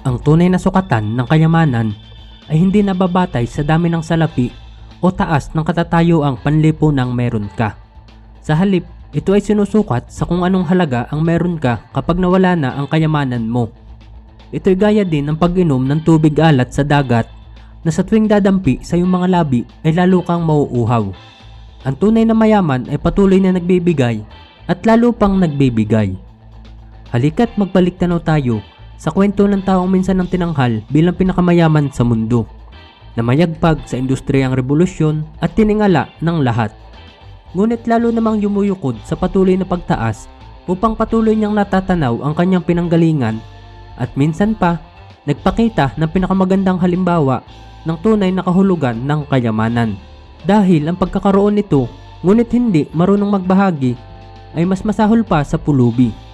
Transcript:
Ang tunay na sukatan ng kayamanan ay hindi nababatay sa dami ng salapi o taas ng katatayuang panlipunang meron ka. Sa halip, ito ay sinusukat sa kung anong halaga ang meron ka kapag nawala na ang kayamanan mo. Ito'y gaya din ng pag-inom ng tubig alat sa dagat na sa tuwing dadampi sa iyong mga labi ay lalo kang mauuhaw. Ang tunay na mayaman ay patuloy na nagbibigay at lalo pang nagbibigay. Halika't magbalik tanaw tayo sa kwento ng taong minsan ng tinanghal bilang pinakamayaman sa mundo na mayagpag sa industriyang revolusyon at tiningala ng lahat. Ngunit lalo namang yumuyukod sa patuloy na pagtaas upang patuloy niyang natatanaw ang kanyang pinanggalingan at minsan pa nagpakita ng pinakamagandang halimbawa ng tunay na kahulugan ng kayamanan. Dahil ang pagkakaroon nito, ngunit hindi marunong magbahagi, ay mas masahol pa sa pulubi.